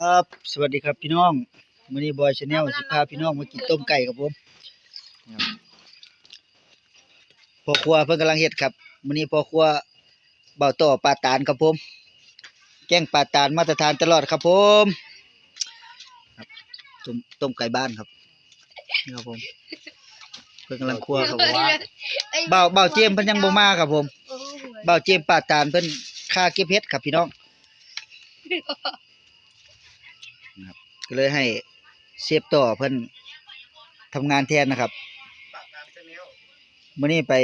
ครับสวัสดีครับพี่น้องมื้อนี้บอยชาแนลสิพาพี่น้องมากินต้มไก่ครับผมครับพ่อครัวเพิ่นกำลังเฮ็ดครับมื้อนี้พ่อครัวเบาต่อปลาตาลครับผม แกงปลาตาลมาตรฐานตลอดครับผมครับต้มต้มไก่บ้านครับนี่ครับผมเพิ่นกำลังคั่วครับผมเบาเบาเจมส์เพิ่นยังบ่มาครับผมเบาเจมส์ปลาตาลเพิ่นค่าเก็บเฮ็ดครับพี่น้อง ก็เลยให้เชฟต่อเพิ่นทำงานแทนนะครับมื้อนี้ไป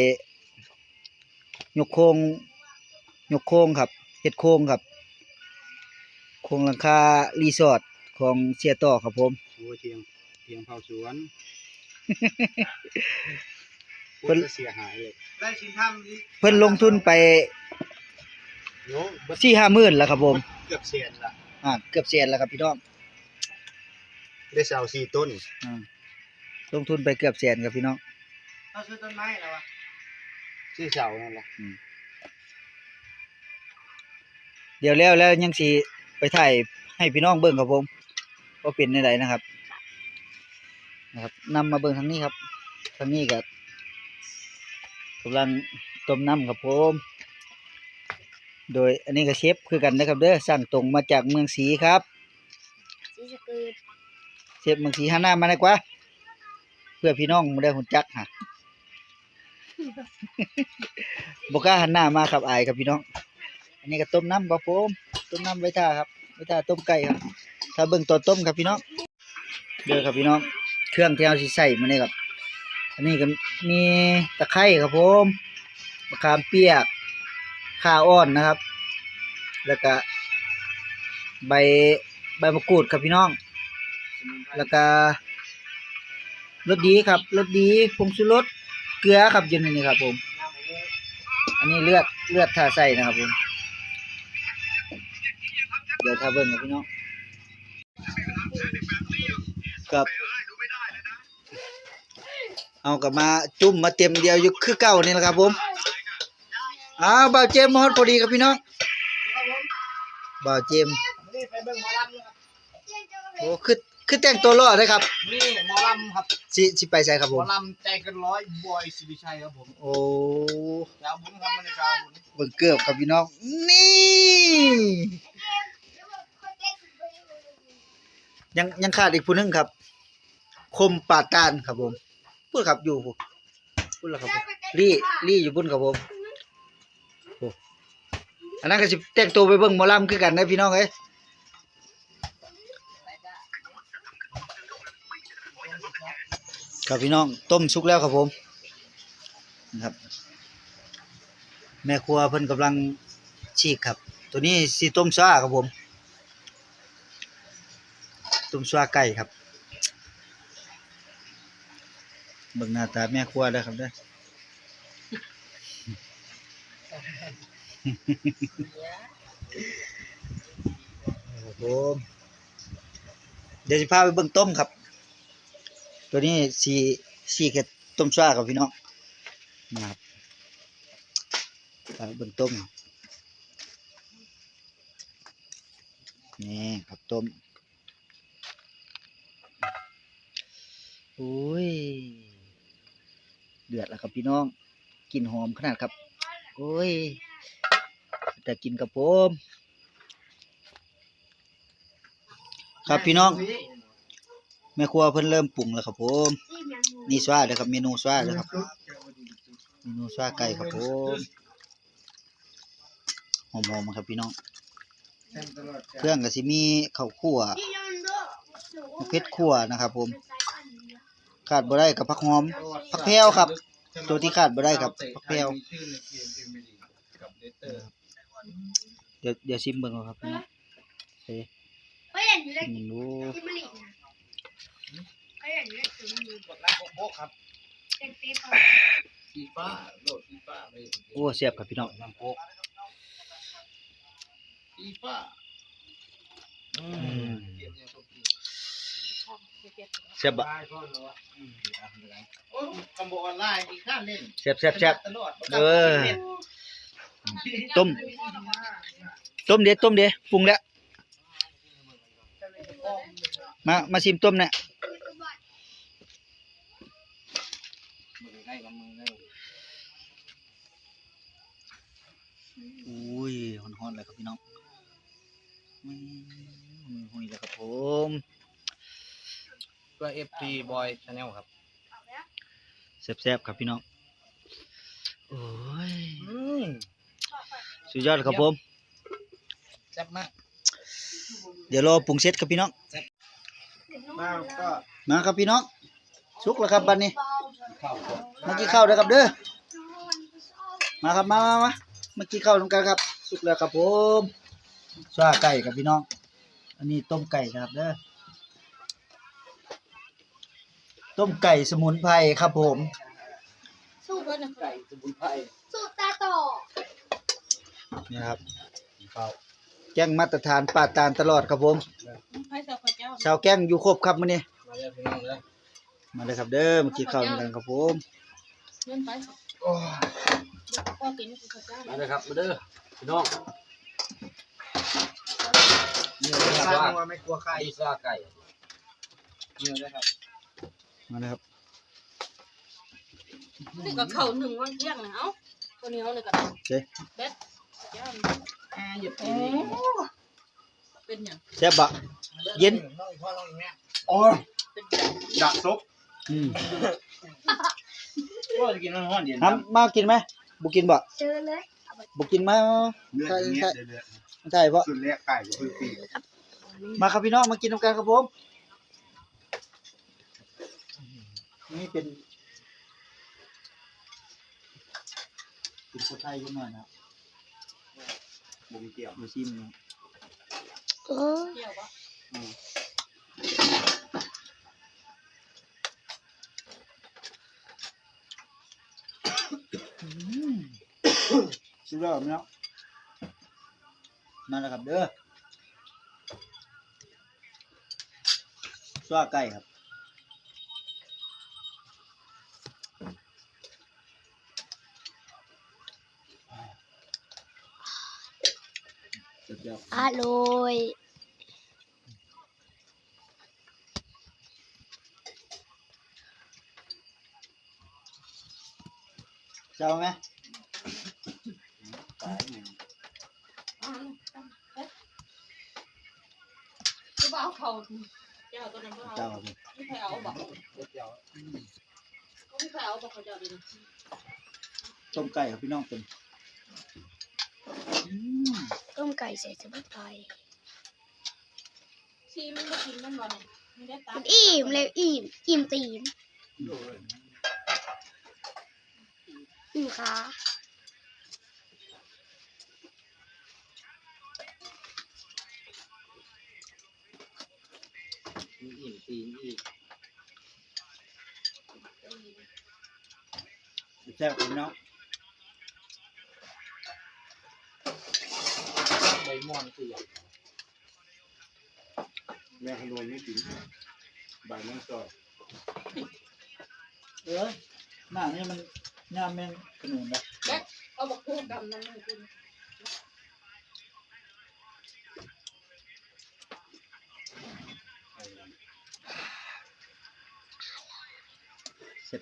ยกโครงยกโครงครับเฮ็ดโครงครับ โครงหลังคารีสอร์ทของเสียต่อครับผมโอ้เทียงเทียงเผาสวนเพิ่นโอ้เสียหายเลยได้ชิ้นทำนี่เพิ่นลงทุนไปโยเบิดสี่ห้าหมื่นแล้วครับผม เกือบเสียนละอ่าเกือบแสนแล้วครับพี่น้อง ได้เสาสี่ต้นอ่าลงทุนไปเกือบแสนครับพี่น้อง เขาซื้อต้นไม้แล้ววะซื้อเสานั่นแหละเดี๋ยวแล้วแล้วยังสิไปถ่ายให้พี่น้องเบิ่งครับผมว่าเป็นในใดนะครับ นะครับนำมาเบิ่งทางนี้ครับทางนี้ก็กำลังต้มน้ำครับผม โดยอันนี้ก็เชฟคือกันนะครับเด้อสั่งตรงมาจากเมืองศรีครับ สีสะเกิด เชฟเมืองศรีหันหน้ามาได้กว่า เพื่อพี่น้องบ่ได้หุ่นจักฮะบกล้าหันหน้ามาครับอายครับพี่น้อง อันนี้ก็ต้มน้ำครับผมต้มน้ำไว้ท่าครับไว้ท่าต้มไก่ครับ ถ้าเบิ่งตอนต้มครับพี่น้องเด้อครับพี่น้อง เครื่องที่เราสิใส่มาเนี่ยครับ อันนี้ก็มีตะไคร้ครับผมมะขามเปียกข่าอ่อนนะครับ แล้วก็ใบใบมะกรูดครับพี่น้อง แล้วก็รสดีครับรสดีผงชูรสเกลือครับยู่ในนี้ครับ ผม อันนี้เลือดเลือดทาใส่นะครับผมเดี๋ยวทาเบิ่งครับพี่น้องครับเอากลับมาจุ่มมาเต็มเดียวอยู่คือเก่านี่แหละครับ ผมอ้าวบ่าวเจมมอดพอดีครับพี่น้องบ่าวเจมส์นี่ไปเบิ่งหมอลำนะครับโอ้คือ คือแต่งตัวรอดเลยครับนี่หมอลำครับสิสิไปใส่ครับหผมมอลำใจเกันร้อยบอยสิริชัยครับผมโอ้ชาวบุญครับมันชาวบุญเบิ่งเกือบครับพี่น้องนี่ยังยังขาดอีกผู้หนึงครับ คมปาดการครับผมพูดครับอยู่พูดพูดแล้วครับผมรี่รี่อยู่บุญครับผมโอ้อันนั้นก็สิแต่งตัวไปเบิ่งหมอลำคือกันนะพี่น้องเอ้ย ครับพี่น้องต้มสุกแล้วครับผมนะครับ แม่ครัวเพิ่นกำลังฉีกครับ ตัวนี้สีต้มซ่าครับผม ต้มซ่าไก่ครับเบิ่งหน้าตาแม่ครัวเด้ครับเด้อครับผมเดี๋ยวสิพาไปเบิ่งต้มครับ ตัวนี้สีสีเข็ดต้มซ่าครับพี่น้องนะครับเบิ่งต้มนี่ครับต้มโอ้ย เดือดแล้วครับพี่น้องกลิ่นหอมขนาดครับ โอ้ย แต่กินกับผม ครับพี่น้อง แม่ครัวเพิ่นเริ่มปรุงแล้วครับผมนี่สว่าเด้อครับเมนูสว่าเด้อครับเมนูสว่าไก่ครับผมหอมๆครับพี่น้องเครื่องก็สิมีข้าวคั่วมะเขือคั่วนะครับ ผม ขาดบ่ได้กับผักหอมผักแพรวครับ ตัวที่ขาดบ่ได้ครับผักแพรวเดี๋ยวเดี๋ยวชิมเบิ่งก่อนครับพี่น้องเฮ้ยเฮ้ยเห็นอยู่เลยชิมดูที่มันหลีกนะเฮ้ยเห็นอยู่เลยที่มันหลีกกดน้ำโคกครับเป็นเป๊ะฟีฟ้าโหลดฟีฟ้าเลยโอ้เสียบครับพี่น้องน้ำโคกฟีฟ้าอืมเก็บยังสมจริงเสียบบ่ได้พ่อเนาะอืมเอาไปเลยโอ้คอมโบออนไลน์อีกข้างเล่นเสียบเสียบเสียบตลอดเออต้มต้มเด็ดต้มเด็ดปรุงแล้วมามาชิมต้มเนี่ย มือ ได้กับมือได้อุ้ยฮ้อนๆเลยครับพี่น้องอืมหุยเลยครับผมเพื่อ FT Boy Channel ครับแซ่บๆครับพี่น้องโอ้ยอืมสุดยอดครับผมแซ่บมากเดี๋ยวรอปรุงเสร็จครับพี่น้องมาก็มาครับพี่น้องสุกแล้วครับบัดนี้ข้าวก่อน มากินข้าวเด้อครับเด้อมาครับมามามามากินข้าวตรงกันครับ สุกแล้วครับผมซาไก่ครับพี่น้อง อันนี้ต้มไก่นะครับเด้อต้มไก่สมุนไพรครับผม สู้กันนะไก่สมุนไพรสู้ตาต่อนี่ครับข้าวแกงมาตรฐานปาดตานตลอดครับผมไผ่สับข้าวเจ้า ชาวแกงอยู่ครบครับมื้อนี้ มาเลยพี่น้องเลย มาเลยครับเด้อมากินข้าวด้วยกันครับผมเงินไปโอ้ก็กินข้าวเจ้ามาเลยครับมาเด้อพี่น้องนี่เลยครับข้าวไม่กลัวไข่ซาไก่เนื้อได้ครับมาเลยครับนี่ก็เข่าหนึ่งวันเที่ยงนะเอ้าตัวนี้เอาเลยก็เจ๊เบ็ดเจ้าอ่าหยุดโอ้เป็นหยังแซ่บบ่เย็นน้องอีกพ่อน้องอีกแม่โอ้ยเป็นหยังดักซุป อืมก็จะกินน้ำร้อนเย็นทำมากินไหมบุกินบ่เจอเลยบุกินมาเลือดใช่อย่างเงี้ใช่ยเดือดใช่เพราะๆสุดแรกไก่ก็คือปีมาครับพี่น้องมากินน้ำกันครับผมนี่เป็นเป็นคนไทยขึ้นหน่อยนะครับบ่มีเกี่ยวดูซิมนะเที่ยวปะ สุดยอดพี่น้องมาแล้วครับเด้อซ้าไก่ครับสุดยอดอร่อยเจ้าไหม เอาเข่าเจ้าตัวนั้นก็เจ้าเอาครับผมไม่ใครเอาบอกเดี๋ยวไม่ใครเอาบอกเขาเจ้าดีนะต้มไก่ครับพี่น้องเป็นอืมต้มไก่ใส่สมุนไพรชีมันไม่กินมันบ่เนี่ยไม่ได้ตามันอิ่มเลยอิ่มอิ่มตีนอิ่มขา ซ่บครับพี่น้องใบม่อนเสียแม่ขนมไม่กินใบมันซอยเออหน้านี่มันหน้าแม่งขนุนนะเอาบอกพูดดำนั่นให้กิน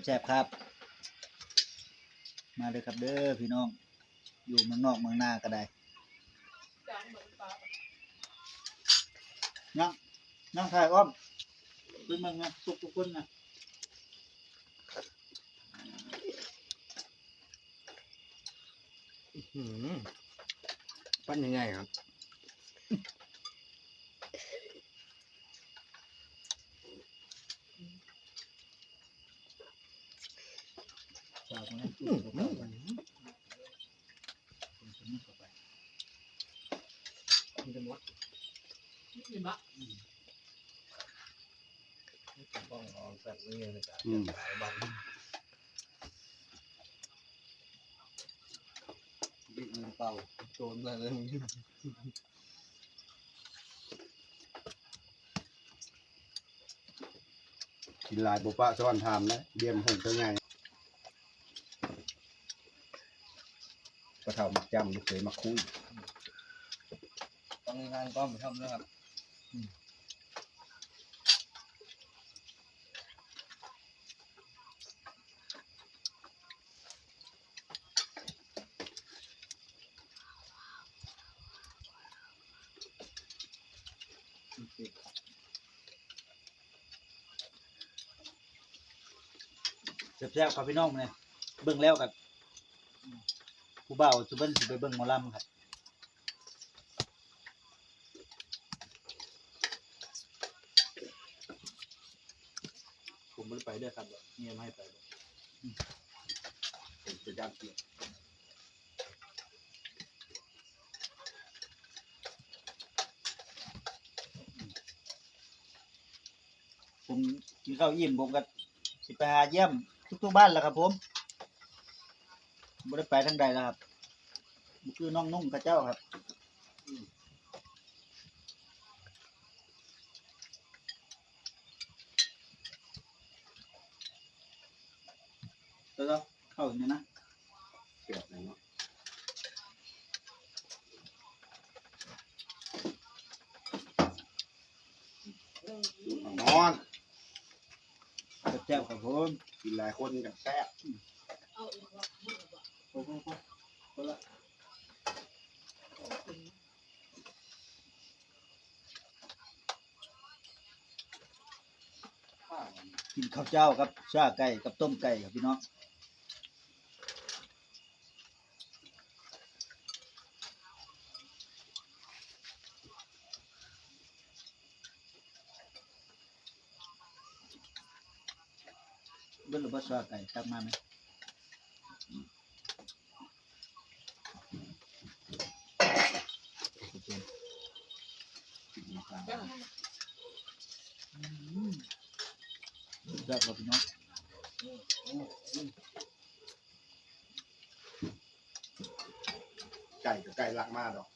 แซ่บๆครับ มาเลยครับเด้อพี่น้อง อยู่เมืองนอกเมืองหน้าก็ได้นั่งนั่งถ่ายอ้อมเป็นเมืองนะทุกทุกคนนะปั้นยังไงครับ ฝากไว้ให้ตู้กับข้าวไว้ผมจะไม่เข้าไป มันจะหมด เห็นปะต้องรอสักนิดนึงนะครับอืมหลายวันบิ๊กเงินเป่าโจนเลยเลยกินหลายบุปะสวรรค์ทามนะเบียมหงตัวใหญ่กระเท่ามักจำลูกเคยมักคุยต้องมีงานก้อมทำนะครับ เซ่บๆครับพี่น้องเนี่ยเบิ่งแล้วกับผู้บ่าวสุเบิ้นสิไปเบิ่งมอลำครับ ด้ไปด้วยครับเมียไม่ให้ไปเป็นจะย่ำเกียรผมกินข้าวอิ่มผมก็สิไปหาเยี่ยมทุกๆบ้านแล้วครับ ผมบ่ได้ไปทางใดแล้วครับบ่คือน้องนุ่งกับเจ้าครับแล้วก็เข้าอย่างนี้นะ เกียรเลยเนาะนอนแซ่บครับผมกินหลายคนกับแซ่บโอ้โหคนละกินข้าวเจ้าครับชาไก่กับต้มไก่ครับพี่น้อง เบิ้ลหรือว่าชาไก่ตักมาไหมกินนะครับแซ่บครับพี่น้องไก่กับไก่รักมากดอก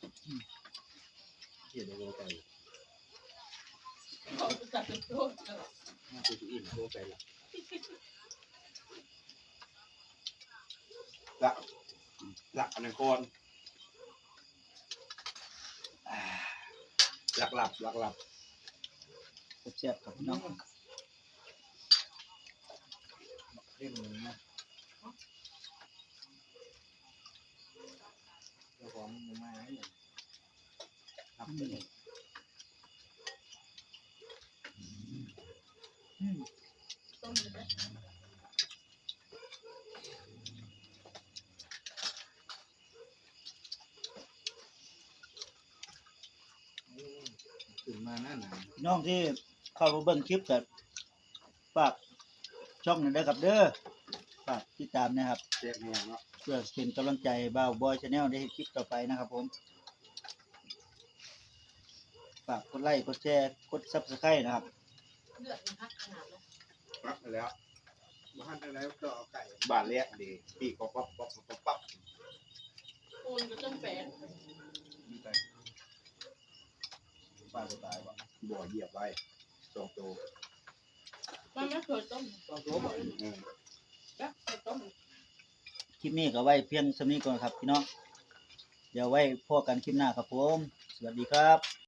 เกียรเลยไก่ขาจะจัดเป็นโต๊ะตลอดน่าจะอิ่มโตไก่ละ ละละอันนั้นก่อนอ่าหลักหลับหลักหลับแซ่บๆครับพี่น้องเล่นมือนะเจ้าของมือไม้เนี่ยนับไปเลย อืม ต้มเลย ตื่น มาหน้าหนาวพี่น้องที่เข้ามาเบิ่งคลิปกับฝากช่องหนึงเด้อครับเด้อฝากติดตามนะครับเจ๊กเนี่ยเนาะเพื่อเป็นกำลังใจบ่าวบอยชาแนลได้เฮ็ดคลิปต่อไปนะครับผมฝากกดไลค์กดแชร์กดซับสไครต์นะครับเลือดมันพักขนาดนั้นรับไปแล้วบ้านอะไรก็เอาไก่บ้านเลี้ยงดีปีกป๊อปป๊อปป๊อปป๊อปป๊อปปูนก็ต้องแฝงนี่ไป ป้าจะตายว่ะบ่อเหยียบไว้สองตัวมันไม่เคยต้มสองตัวบ่อืมแล้วเคยต้มคลิปนี้ก็ไว้เพียงสำนี้ก่อนครับพี่น้อง เดี๋ยวไว้พบกันคลิปหน้าครับผม สวัสดีครับ